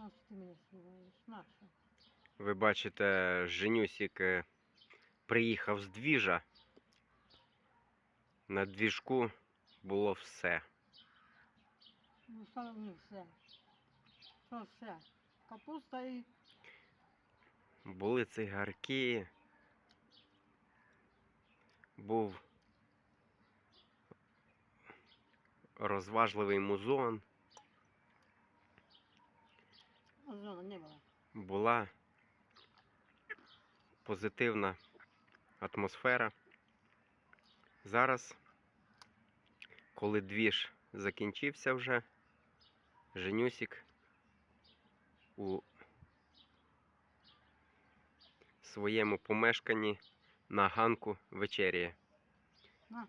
Нащо ти мене знімаєш? Нащо? Ви бачите, Женюсік е, приїхав з двіжа. На двіжку було все. Ну, що не все. Що все? Капуста і Були цигарки. Був розважливий музон. озона не було. Була позитивна атмосфера. Зараз, коли двіж закінчився вже, Женюсік у своєму помешканні на ганку вечеряє. На,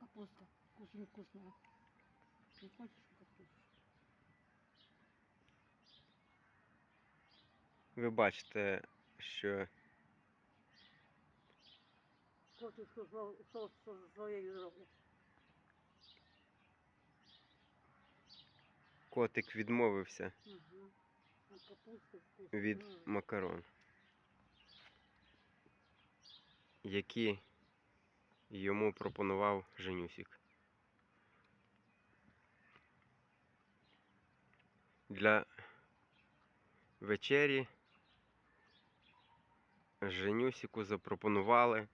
капуста. Очень вкусная. Не хочешь капусту? Ви бачите, що що з своєю зроблять? котик відмовився Угу. Від макарон, які йому пропонував Женюсік. Для вечері Женюсіку запропонували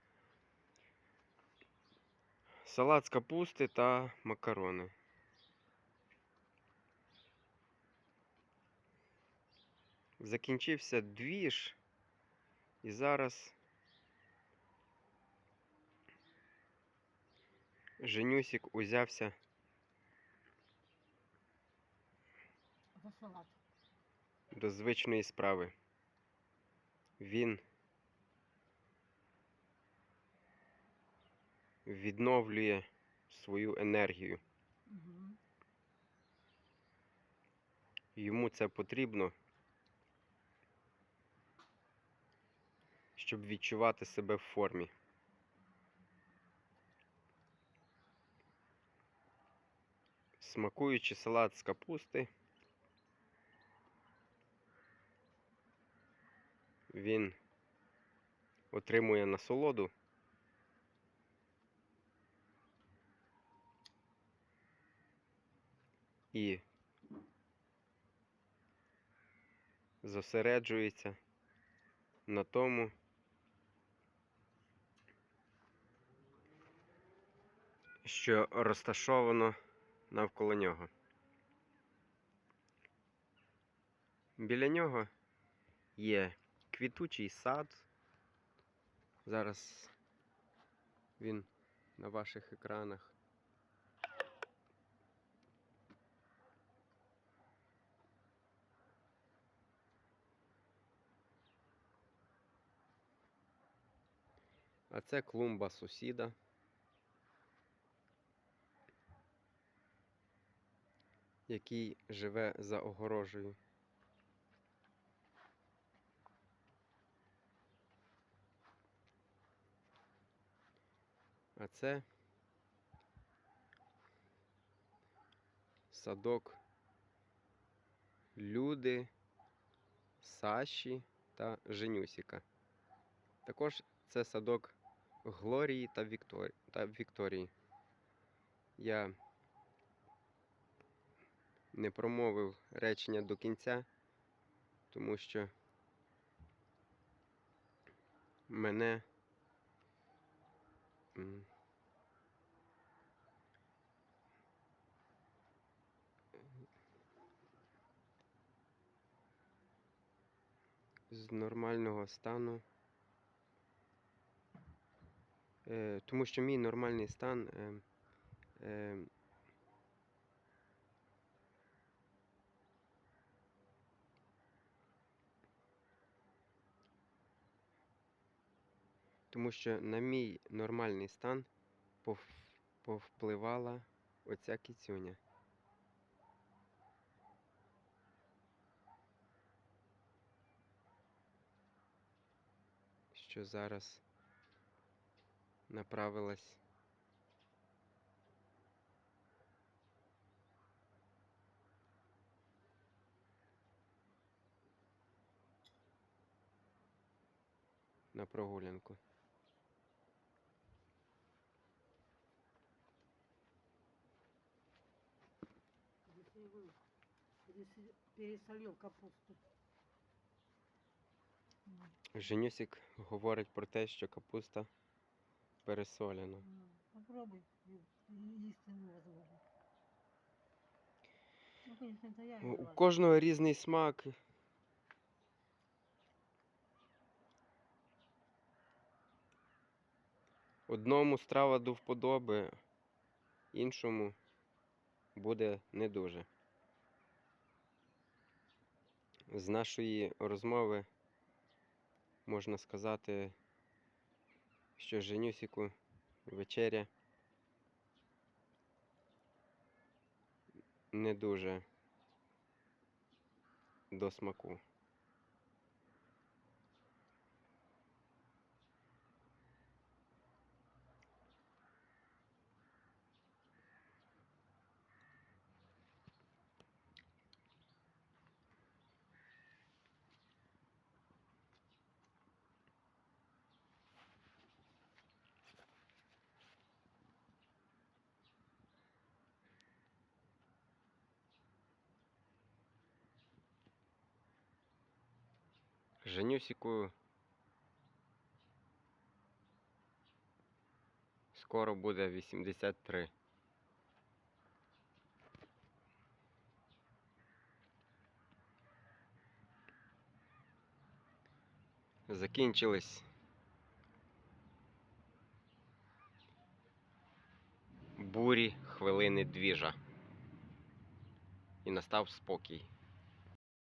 салат з капусти та макарони. Закінчився двіж, і зараз Женюсік узявся За салат. до звичної справи. Він відновлює свою енергію. Угу. Йому це потрібно, щоб відчувати себе в формі. Смакуючи салат з капусти, він отримує насолоду. І зосереджується на тому, що розташовано навколо нього. Біля нього є квітучий сад. Зараз він на ваших екранах. А це клумба сусіда. Який живе за огорожею. А це садок Люди, Саші та Женюсіка. Також це садок Глорії та, Віктор... та Вікторії. Я не промовив речення до кінця, тому що мене з нормального стану. Е, тому що мій нормальний стан е, е, тому що на мій нормальний стан пов- повпливала оця кіцюня. Що зараз направилась на прогулянку. Пересолив капусту. Женюсик говорить про те, що капуста пересолена. м, Попробуй, їсти невозможно. Ну, У кожного різний смак. Одному страва до вподоби, іншому буде не дуже. З нашої розмови можна сказати, що Женюсіку вечеря не дуже до смаку. Женюсіку скоро буде 83. Закінчились бурі хвилини двіжа. І настав спокій.